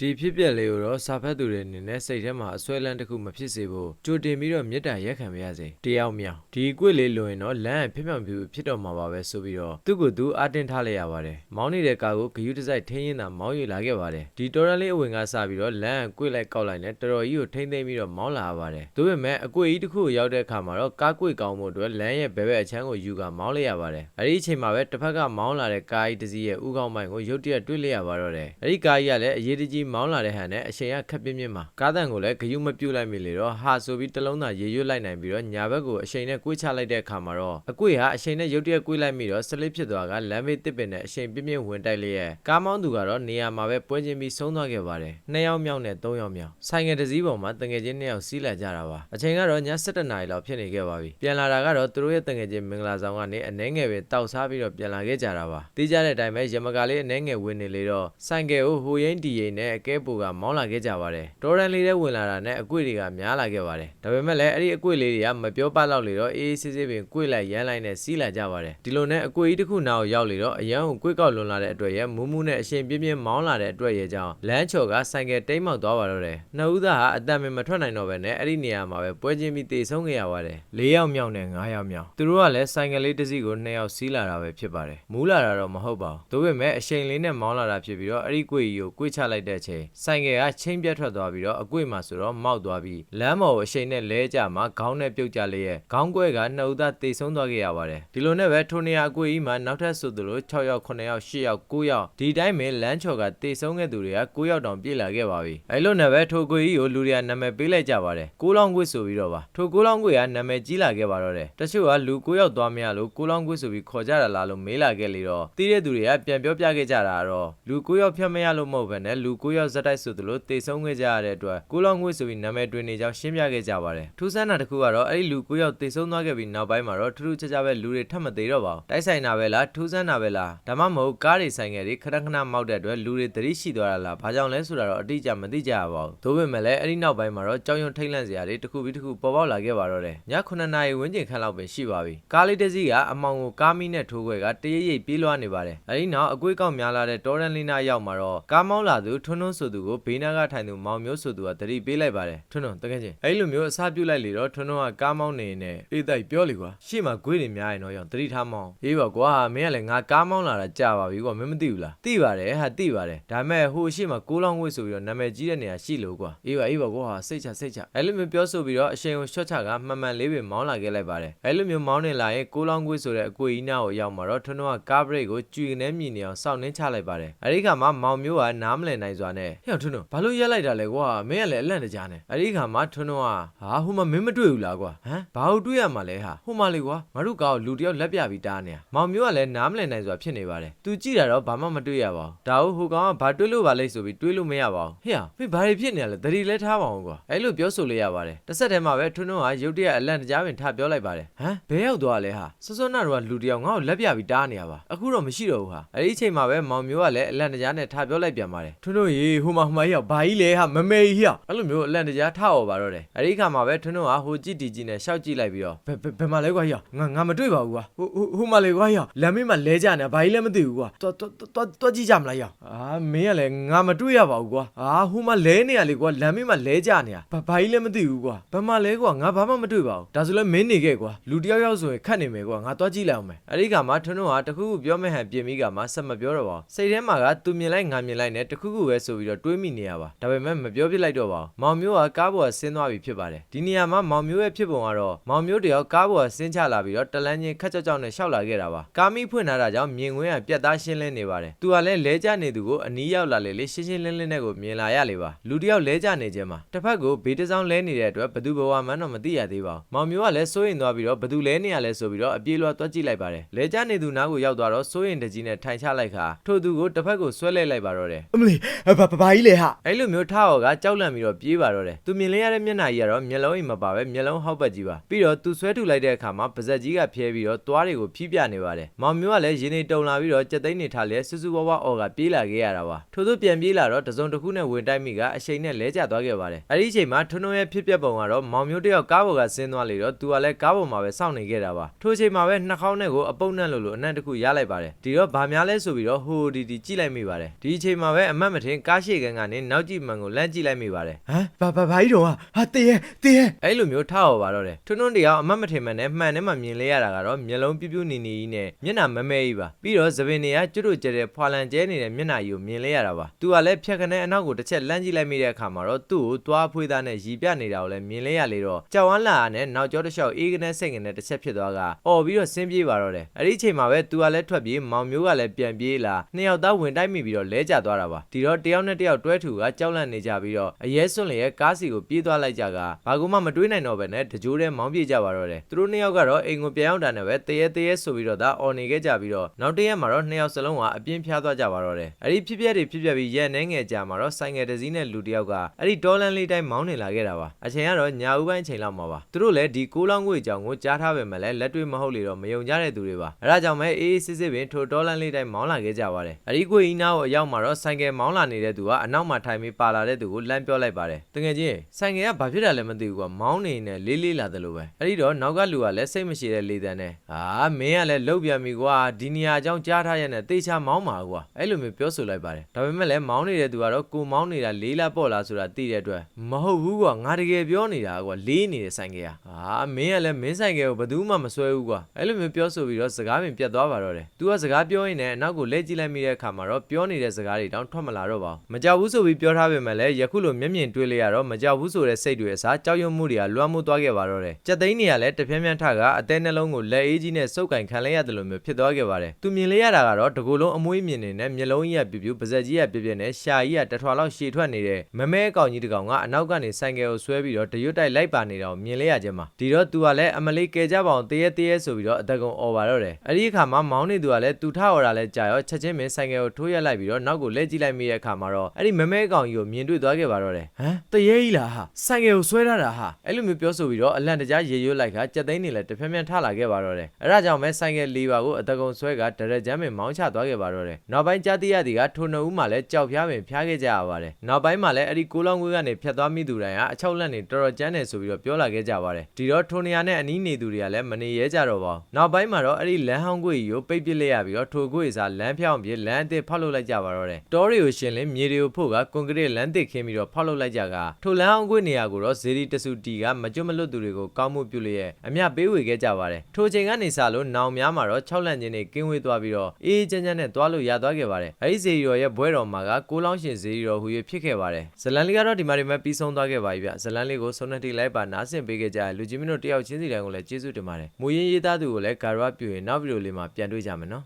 ဒီဖြစ်ပျက်လေးကိုတော့စာဖတ်သူတွေအနေနဲ့စိတ်ထဲမှာအဆွဲလန်းတစ်ခုမဖြစ်စေဖို့ကြိုတင်ပြီးတော့မေတ္တာရက်ခံပါရစေတယောက်မြောင်ဒီအကွေ့လေးလွင်တော့လမ်းအဖြစ်မြောင်ပြူဖြစ်တော့မှာပါပဲဆိုပြီးတော့သူ့ကိုယ်သူအတင်းထားလိုက်ရပါတယ်မောင်းနေတဲ့ကာကိုဂယုတစိုက်ထင်းရင်းသာမောင်းယူလာခဲ့ပါတယ်ဒီတော်ရန်လေးအဝင်ကစပြီးတော့လမ်းအကွေ့လိုက်ကောက်လိုက်နဲ့တော်တော်ကြီးကိုထိမ့်သိမ့်ပြီးတော့မောင်းလာရပါတယ်ဒါပေမဲ့အကွေ့ကြီးတစ်ခုကိုရောက်တဲ့အခါမှာတော့ကားကွေ့ကောင်းမှုအတွက်လမ်းရဲ့ဘဲဘဲအချမ်းကိုယူကမောင်းလိုက်ရပါတယ်အဲ့ဒီအချိန်မှာပဲတစ်ဖက်ကမောင်းလာတဲ့ကားကြီးတစ်စီးရဲ့ဥကောင်းပိုင်းကိုရုတ်တရက်တွေ့လိုက်ရပါတော့တယ်အဲ့ဒီကားကြီးကလည်းအရေးတကြီးမောင်းလာတဲ့ဟန်နဲ့အချိန်ကခက်ပြင်းပြင်းမှာကားတန်ကိုလည်းဂယုမပြုတ်လိုက်မိလေတော့ဟာဆိုပြီးတစ်လုံးသာရေရွတ်လိုက်နိုင်ပြီးတော့ညာဘက်ကိုအချိန်နဲ့ကွေးချလိုက်တဲ့အခါမှာတော့အကွေ့ဟာအချိန်နဲ့ရုတ်တရက်ကွေးလိုက်မိတော့စလစ်ဖြစ်သွားကလမ်းမေးတစ်ပင်နဲ့အချိန်ပြင်းပြင်းဝင်တိုက်လျက်ကားမောင်းသူကတော့နေရာမှာပဲပွဲချင်းပြီးဆုံးသွားခဲ့ပါတယ်နှစ်ယောက်မြောက်နဲ့သုံးယောက်မြောက်ဆိုင်ငယ်တစ်စီးပေါ်မှာတငယ်ချင်းနှစ်ယောက်စီးလာကြတာပါအချိန်ကတော့ည7:00နာရီလောက်ဖြစ်နေခဲ့ပါပြီပြန်လာတာကတော့သူတို့ရဲ့တငယ်ချင်းမင်္ဂလာဆောင်ကနေအနှဲငယ်ပဲတောက်စားပြီးတော့ပြန်လာခဲ့ကြတာပါသိကြတဲ့အတိုင်းပဲရမကလေးအနှဲငယ်ဝင်နေလေတော့ဆိုင်ကယ်ကိုဟိုရင်းဒီရင်နဲ့အကဲပူကမောင်းလာခဲ့ကြပါတယ်တော်ရန်လေးတွေဝင်လာတာနဲ့အကွေ့တွေကများလာခဲ့ပါတယ်ဒါပေမဲ့လည်းအဲ့ဒီအကွေ့လေးတွေကမပြောပလောက်လေတော့အေးအေးဆေးဆေးပင်ကွေ့လိုက်ရမ်းလိုက်နဲ့စီးလာကြပါတယ်ဒီလိုနဲ့အကွေ့ကြီးတစ်ခုနောက်ရောက်လေတော့အရန်ကိုကွေ့ကောက်လွန်လာတဲ့အတွက်ရဲ့မူးမူးနဲ့အရှင်ပြင်းပြင်းမောင်းလာတဲ့အတွက်ရဲ့ကြောင့်လမ်းချော်ကဆိုင်ကယ်တိမ်းမောက်သွားပါတော့တယ်နှစ်ဦးသားဟာအတန်ပင်မထွက်နိုင်တော့ပဲနဲ့အဲ့ဒီနေရာမှာပဲပွဲချင်းပြီးတေဆုံးခဲ့ရပါတယ်၄ယောက်မြောက်နဲ့၅ယောက်မြောက်သူတို့ကလည်းဆိုင်ကယ်လေးတစ်စီးကိုနှစ်ယောက်စီးလာတာပဲဖြစ်ပါတယ်မူးလာတာတော့မဟုတ်ပါဘူးဒါပေမဲ့အရှိန်လေးနဲ့မောင်းလာတာဖြစ်ပြီးတော့အဲ့ဒီကွေ့ကြီးကိုကွေ့ချလိုက်တဲ့အချိန်ဆိုင်ကယ်ကချင်းပြတ်ထွက်သွားပြီးတော့အကွေ့မှာဆိုတော့မောက်သွားပြီးလမ်းပေါ်ကိုအရှိန်နဲ့လဲကျမှာခေါင်းနဲ့ပြုတ်ကျလျက်ခေါင်းကွဲကနှစ်ဦးသားတေဆုံးသွားခဲ့ရပါတယ်ဒီလိုနဲ့ပဲထိုနေရာအကွေ့ကြီးမှာနောက်ထပ်ဆိုသလို6ယောက်9ယောက်10ယောက်9ယောက်ဒီတိုင်းပဲလမ်းချော်ကတေဆုံးခဲ့သူတွေက9ယောက်တောင်ပြည့်လာခဲ့ပါပြီအဲ့လိုနဲ့ပဲထိုကွေ့ကြီးကိုလူတွေကနာမည်ပေးလိုက်ကြပါတယ်ကိုလောင်ကွေ့ဆိုပြီးတော့ပါထိုကိုလောင်ကွေ့ကနာမည်ကြီးလာခဲ့ပါတော့တယ်တချို့ကလူ9ယောက်သွားမရလို့ကိုလောင်ကွေ့ဆိုပြီးခေါ်ကြတာလားလို့မေးလာခဲ့လေတော့တီးတဲ့သူတွေကပြန်ပြောပြခဲ့ကြတာကတော့လူ9ယောက်ဖြတ်မရလို့မဟုတ်ဘဲနဲ့လူ9ယောက်ဇက်တိုက်ဆိုသလိုတေဆုံးခဲ့ကြရတဲ့အတွက်ကိုလောင်ကွေ့ဆိုပြီးနာမည်တွင်နေကြောင်းရှင်းပြခဲ့ကြပါတယ်ထူးဆန်းတာတစ်ခုကတော့အဲ့ဒီလူ9ယောက်တေဆုံးသွားခဲ့ပြီးနောက်ပိုင်းမှာတော့ထူးထူးခြားခြားပဲလူတွေထပ်မသေးတော့ပါဘူးတိုက်ဆိုင်တာပဲလားထူးဆန်းတာပဲလားဒါမှမဟုတ်ကားတွေဆိုင်ငယ်တွေခဏခဏမောက်တဲ့အတွက်လူတွေသတိရှိသွားတာလားဘာကြောင့်လဲဆိုတာတော့အတိအကျမသိကြရပါဘူးဒါပေမဲ့လည်းအဲ့ဒီနောက်ပိုင်းမှာတော့ကြောင်ရွံထိတ်လန့်စရာတွေတစ်ခုပြီးတစ်ခုပေါ်ပေါက်လာခဲ့ပါတော့တယ်ည9နာရီဝန်းကျင်ခန့်လောက်ပဲရှိပါပြီကားလေးတစ်စီးကအမောင်ကိုကားမီးနဲ့ထိုးခွဲကတရရိပ်ပြေးလွှားနေပါတယ်အဲ့ဒီနောက်အကွေးကောက်များလာတဲ့တော်ရန်လီနာရောက်မှာတော့ကားမောင်းလာသူထွန်းထွန်းဆိုသူကိုဘေးနားကထိုင်သူမောင်မျိုးဆိုသူကတတိပေးလိုက်ပါတယ်ထွန်းထွန်းတကယ်ချင်းအဲ့လိုမျိုးအစားပြုတ်လိုက်လေတော့ထွန်းထွန်းကကားမောင်းနေနေအေးတိုက်ပြောလေကွာရှေ့မှာဂွေးတွေများရင်တော့ရောတတိထားမောင်းအေးပါကွာမင်းကလည်းငါကားမောင်းလာတာကြာပါပြီကွာမင်းမသိဘူးလားသိပါတယ်ဟာသိပါတယ်ဒါပေမဲ့ဟိုရှေ့မှာကိုလောင်းငွေဆိုပြီးတော့နာမည်ကြီးတဲ့နေရာရှိလို့ကွာအေးပါအေးပါကွာစိတ်ချစိတ်ချအဲ့လိုမျိုးပြောဆိုပြီးတော့အရှင်ကိုရှော့ချကမှန်မှန်လေးပဲမောင်းလာခဲ့လိုက်ပါတယ်အဲ့လိုမျိုးမောင်းနေလာရင်ကိုလောင်းငွေဆိုတဲ့အကွေကြီးနာကိုရောက်မှာတော့ထွန်းထွန်းကကားဘရိတ်ကိုကြွေနေမြင်နေအောင်စောင့်နှင်းချလိုက်ပါတယ်အဲ့ဒီခါမှာမောင်မျိုးကနားမလည်နိုင်စွာနဲ့ဟဲ့ထွန်းထွန်းဘာလို့ရက်လိုက်တာလဲကွာမင်းကလည်းအလန့်တကြားနဲ့အဲ့ဒီခါမှာထွန်းထွန်းကဟာဟိုမှာမင်းမတွေ့ဘူးလားကွာဟမ်ဘာလို့တွေ့ရမှာလဲဟာဟိုမှာလေကွာငါတို့ကောင်လူတယောက်လက်ပြပြီးတားနေတာမောင်မျိုးကလည်းနားမလည်နိုင်စွာဖြစ်နေပါတယ်သူကြည့်တာတော့ဘာမှမတွေ့ရပါဘူးဒါဟုတ်ဟိုကောင်ကဘာတွေ့လို့ပါလဲဆိုပြီးတွေးလို့မရပါဘူးဟေ့ဟာမင်းဘာတွေဖြစ်နေရလဲတတိလဲထားပါအောင်ကွာအဲ့လိုပြောဆိုလိုက်ရပါတယ်တစ်ဆက်တည်းမှာပဲထွန်းထွန်းကရုတ်တရက်အလန့်တကြားပင်ထားပြောလိုက်ပါတယ်ဟမ်ဘယ်ရောက်သွားလဲဟာစောစောနာတော့လူတယောက်ငါ့ကိုလက်ပြပြီးတားနေရပါအခုတော့မရှိတော့ဘူးဟာအဲ့ဒီအချိန်မှာပဲမောင်မျိုးကလည်းအလန့်တကြားနဲ့ထားပြောလိုက်ပြန်ပါတယ်ထွန်းထွန်းရေဟိုမှာဟိုမှာရောက်ဘာကြီးလဲဟာမမေကြီးဟာအဲ့လိုမျိုးအလန့်တကြားထားော်ပါတော့တယ်အဲ့ဒီခါမှာပဲထွန်းထွန်းကဟိုကြည့်တီကြည့်နဲ့ရှောက်ကြည့်လိုက်ပြီးတော့ဘယ်ဘယ်မှာလဲကွာဟေ့ငါငါမတွေ့ပါဘူးကွာဟိုဟိုမှာလေကွာဟေ့လမ်းမေးမှာလဲကြနေဘာကြီးလဲမသိဘူးကွာတွားတွားတွားတွားကြည့်ကြမလားဟေ့အာမင်းကလည်းငါမတွေ့ရပါဘူးကွာအာဟိုမှာလဲနေရလေကွာလမ်းမေးမှာလဲကြနေတာဘာဘာကြီးလဲမသိဘူးကွာဘယ်မှာလဲကွာငါဘာမှမတွေ့ပါဘူးဒါဆိုလဲမင်းနေခဲ့ကွာလူတယောက်ယောက်ဆိုရင်ခတ်နေမယ်ကွာငါတွားကြည့်လိုက်အောင်မယ်အဲ့ဒီခါမှာထွန်းထွန်းကတခုခုပြောမဲ့ဟန်ပြင်ပြီးကမှဆက်မပြောတော့ပါဘူးစိတ်ထဲမှာကသူမြင်လိုက်ငါမြင်လိုက်နဲ့တခုခုပဲဆိုပြီးတော့တွေးမိနေရပါဒါပေမဲ့မပြောပြလိုက်တော့ပါဘူးမောင်မျိုးကကားပေါ်ဆင်းသွားပြီဖြစ်ပါတယ်ဒီနေရာမှာမောင်မျိုးရဲ့ဖြစ်ပုံကတော့မောင်မျိုးတယောက်ကားပေါ်ဆင်းချလာပြီးတော့တလန်းချင်းခက်ကြောက်ကြောက်နဲ့ရှောက်လာခဲ့တာပါကာမီဖွင့်လာတာကြောင့်မြင်ကွင်းကပြတ်သားရှင်းလင်းနေပါတယ်သူကလည်းလဲကျနေသူကိုအနီးရောက်လာလေလေရှင်းရှင်းလင်းလင်းနဲ့ကိုမြင်လာရလေပါလူတယောက်လဲကျနေခြင်းမှာတစ်ဖက်ကိုဘေးတစ်စောင်းလဲနေတဲ့အတွက်ဘသူဘဝမှန်းတော့မသိရသေးပါဘူးမောင်မျိုးကလည်းစိုးရင်သွားပြီးတော့ဘသူလဲနေရလဲဆိုပြီးတော့အပြေးလွှားတွက်ကြည့်လိုက်ပါတယ်လဲကျနေသူနားကိုရောက်သွားတော့စိုးရင်တကြီးနဲ့ထိုင်ချလိုက်ခါထို့သူကိုတစ်ဖက်ကိုဆွဲလိုက်လိုက်ပါတော့တယ်အမလီဘာဘာဘာကြီးလဲဟာအဲ့လိုမျိုးထားော်ကကြောက်လန့်ပြီးတော့ပြေးပါတော့တယ်သူမြင်လဲရတဲ့မျက်နှာကြီးကတော့မျက်လုံးအိမ်မပါပဲမျက်လုံးဟောက်ပတ်ကြီးပါပြီးတော့သူဆွဲထုတ်လိုက်တဲ့အခါမှာပါဇက်ကြီးကဖျဲပြီးတော့သွားတွေကိုဖြီးပြနေပါတယ်မောင်မျိုးကလည်းရင်းနေတုံလာပြီးတော့ကြက်သိန်းနေထားလဲစူးစူးဝါးဝါအော်ကပြေးလာခဲ့ရတာပါထို့သူပြန်ပြေးလာတော့တစုံတစ်ခုနဲ့ဝင်တိုက်မိကအချိန်နဲ့လဲကျသွားခဲ့ပါတယ်အဲ့ဒီအချိန်မှာထွန်းထွန်းရဲ့ဖြစ်ပျက်ပုံကတော့မောင်မျိုးတယောက်ကားပေါ်ကဆင်းသွားလေတော့သူကလည်းကားပေါ်မှာပဲစောင့်နေခဲ့တာပါထို့အချိန်မှာပဲနှာခေါင်းနဲ့ကိုအပုတ်နဲ့လို့လို့အနံ့တစ်ခုရလိုက်ပါတယ်ဒီတော့ဗာများလဲဆိုပြီးတော့ဟိုဒီဒီကြည့်လိုက်မိပါတယ်ဒီအချိန်မှာပဲအမတ်မထင်ကားရှိကန်ကနေနောက်ကြည့်မှန်ကိုလမ်းကြည့်လိုက်မိပါတယ်ဟမ်ဘာဘာဘာကြီးတော့ဟာတေးရဲတေးရဲအဲ့လိုမျိုးထားဟောပါတော့တယ်ထွန်းထွန်းတရားအမတ်မထင်မှန်နဲ့မှန်နဲ့မှမြင်လဲရတာကတော့မျက်လုံးပြူးပြူးနီနီကြီးနဲ့မျက်နှာမဲမဲကြီးပါပြီးတော့သပင်တွေကကျွတ်တို့ကျတဲ့ဖွာလန်ကျဲနေတဲ့မျက်နှာကြီးကိုမြင်လဲရတာပါသူကလည်းဖြတ်ခနဲ့အနောက်ကိုတစ်ချက်လမ်းကြည့်လိုက်မိတဲ့အခါမှာတော့သူ့ကိုသွားဖွေးသားနဲ့ရီပြနေတာကိုလည်းမြင်လဲရလေတော့ကြောက်ဝမ်းလာနဲ့နောက်ကျောတစ်လျှောက်အေးကနေစိတ်ကနေတစ်ချက်ဖြစ်သွားကအော်ပြီးတော့ဆင်းပြေးပါတော့တယ်အဲ့ဒီအချိန်မှာပဲသူကလည်းထွက်ပြေးမောင်မျိုးကလည်းပြန်ပြေးလာနှစ်ယောက်သားဝင်တိုက်မိပြီးတော့လဲကျသွားတာပါဒီတော့တယောက်နဲ့တယောက်တွဲထူကကြောက်လန့်နေကြပြီးတော့အရဲစွန့်လျက်ကားစီကိုပြေးသွားလိုက်ကြကဘာကူမှမတွေးနိုင်တော့ပဲနဲ့တကြိုးတည်းမောင်းပြေးကြပါတော့တယ်သူတို့နှစ်ယောက်ကတော့အိမ်ကိုပြန်ရောက်တာနဲ့ပဲတရေတရေဆိုပြီးတော့ဒါအော်နေခဲ့ကြပြီးတော့နောက်တစ်ရက်မှာတော့နှစ်ယောက်စလုံးကအပြင်းဖျားသွားကြပါတော့တယ်အဲ့ဒီဖြစ်ပျက်တွေဖြစ်ပျက်ပြီးရက်နှဲငယ်ကြာမှာတော့ဆိုင်ငယ်တစ်စီးနဲ့လူတစ်ယောက်ကအဲ့ဒီတော်လန်လေးတိုင်းမောင်းနေလာခဲ့တာပါအချိန်ကတော့ညာဦးပိုင်းအချိန်လောက်မှာပါသူတို့လည်းဒီကိုးလောင်းငွေကြောင်ကိုကြားထားပေမဲ့လည်းလက်တွေ့မဟုတ်လေတော့မယုံကြတဲ့သူတွေပါအဲ့ဒါကြောင့်ပဲအေးအေးစစ်စစ်ပင်ထိုတော်လန်လေးတိုင်းမောင်းလာခဲ့ကြပါတယ်အဲ့ဒီကိုအီနာကိုအရောက်မှာတော့ဆိုင်ကယ်မောင်းလာနေတဲ့သူကအနောက်မှာထိုင်ပြီးပါလာတဲ့သူကိုလမ်းပြောလိုက်ပါတယ်တကယ်ချင်းဆိုင်ကယ်ကဘာဖြစ်တာလဲမသိဘူးကွာမောင်းနေနေလေးလေးလာတယ်လို့ပဲအဲ့ဒီတော့နောက်ကလူကလည်းစိတ်မရှိတဲ့လေတန်းနဲ့အာမင်းကလည်းလုတ်ပြန်ပြီကွာဒီနေရာအကြောင်းကြားထားရတဲ့တေချာမောင်းပါကွာအဲ့လိုမျိုးပြောဆိုလိုက်ပါတယ်ဒါပေမဲ့လည်းမောင်းနေတဲ့သူကတော့ကိုမောင်းနေတာလေးလားပေါ့လားဆိုတာသိတဲ့အတွက်မဟုတ်ဘူးကွာငါတကယ်ပြောနေတာကွာလေးနေတဲ့ဆိုင်ကယ်ကအာမင်းကလည်းမင်းဆိုင်ကယ်ကိုဘယ်သူမှမဆွဲဘူးကွာအဲ့လိုမျိုးပြောဆိုပြီးတော့စကားပင်ပြတ်သွားပါတော့တယ်သူကစကားပြောရင်းနဲ့အနောက်ကိုလဲကြည့်လိုက်မိတဲ့အခါမှာတော့ပြောနေတဲ့စကားတွေတောင်ထွက်မလာတော့ပါဘူးမကြောက်ဘူးဆိုပြီးပြောထားပေမဲ့လည်းယခုလိုမျက်မြင်တွေ့လိုက်ရတော့မကြောက်ဘူးဆိုတဲ့စိတ်တွေအစားကြောက်ရွံ့မှုတွေကလွှမ်းမိုးသွားခဲ့ပါတော့တယ်ကြက်သိန်းတွေကလည်းတပြင်းပြင်းထကအသေးနှလုံးကိုလက်အေးကြီးနဲ့စုပ်ကင်ခံလိုက်ရတယ်လို့မျိုးဖြစ်သွားခဲ့ပါတယ်သူမြင်လိုက်ရတာကတော့တကူလုံးအမွှေးမြင်နေနဲ့မျက်လုံးကြီးကပြူပြူပါဇက်ကြီးကပြပြနဲ့ရှာကြီးကတထွာလောက်ရှည်ထွက်နေတဲ့မမဲအကောင်ကြီးတစ်ကောင်ကအနောက်ကနေဆိုင်ကယ်ကိုဆွဲပြီးတော့တရွတ်တိုက်လိုက်ပါနေတာကိုမြင်လိုက်ရခြင်းမှာဒီတော့သူကလည်းအမလေးကယ်ကြပါအောင်တရေတရေဆိုပြီးတော့အသက်ကုန်អော်ပါတော့တယ်အဲ့ဒီအခါမှာမောင်းနေသူကလည်းသူထအော်တာလဲကြာရောချက်ချင်းမင်းဆိုင်ကယ်ကိုထိုးရက်လိုက်ပြီးတော့နောက်ကိုလဲကြည့်လိုက်မိတဲ့အခါမှာတော့အဲ့ဒီမမဲအကောင်ကြီးကိုမြင်တွေ့သွားခဲ့ပါတော့တယ်ဟမ်တရေကြီးလားဟာဆိုင်ကယ်ကိုဆွဲထားတာဟာအဲ့လိုမျိုးပြောဆိုပြီးတော့အလန့်တကြားရေရွတ်လိုက်ကကြက်သိန်းနေလဲတဖြည်းဖြည်းထလာခဲ့ပါတော့တယ်အဲ့ဒါကြောင့်ပဲဆိုင်ကယ်လေးပါကိုအတကုံဆွဲကဒရက်ကျမ်းပင်မောင်းချသွားခဲ့ပါတော့တယ်နောက်ပိုင်းကြားသိရသည်ကထိုနှုတ်ဦးမှာလည်းကြောက်ဖျားပင်ဖျားခဲ့ကြရပါတယ်နောက်ပိုင်းမှာလည်းအဲ့ဒီကိုးလောင်းကွေးကနေဖြတ်သွားမိသူတိုင်းကအချောက်လက်နေတော်တော်ကျန်းတယ်ဆိုပြီးတော့ပြောလာခဲ့ကြပါတယ်ဒီတော့ထိုနေရာနဲ့အနီးနေသူတွေကလည်းမနေရဲကြတော့ပါဘူးနောက်ပိုင်းမှာတော့အဲ့ဒီလမ်းဟောင်းကွေးကြီးကိုပိတ်ပစ်လိုက်ရပြီးတော့ထိုကွေးစားလမ်းဖြောင်းပြီးလမ်းအသစ်ဖောက်လုပ်လိုက်ကြပါတော့တယ်တောတွေကိုရှင်လင်းမြေတွေကိုဖို့ကကွန်ကရစ်လမ်းသစ်ခင်းပြီးတော့ဖောက်လုပ်လိုက်ကြကထိုလမ်းဟောင်းကွေးနေရာကိုတော့ဇေဒီတဆူတီကမကြွမလွတ်သူတွေကိုကောင်းမှုပြုလျက်အမျှပေးဝေခဲ့ကြပါတယ်ထိုချိန်ကနေစလို့နောင်များမှာတော့6လန့်ချင်းတွေကင်းဝေးသွားပြီးတော့အေးအေးချမ်းချမ်းနဲ့သွားလို့ရသွားခဲ့ပါတယ်အဲဒီဇေဒီရော်ရဲ့ဘွဲတော်မှာကကိုလောင်းရှင်ဇေဒီရော်ဟူ၍ဖြစ်ခဲ့ပါတယ်ဇလန်လေးကတော့ဒီမှာဒီမှာပြီးဆုံးသွားခဲ့ပါပြီဗျဇလန်လေးကိုဆုံးနှတိလိုက်ပါနားဆင်ပေးခဲ့ကြတဲ့လူကြီးမင်းတို့တယောက်ချင်းစီတိုင်းကိုလည်းကျေးဇူးတင်ပါတယ်မူရင်းရေးသားသူကိုလည်းဂါရဝပြုရင်နောက်ဗီဒီယိုလေးမှာပြန်တွေ့ကြမယ်နော်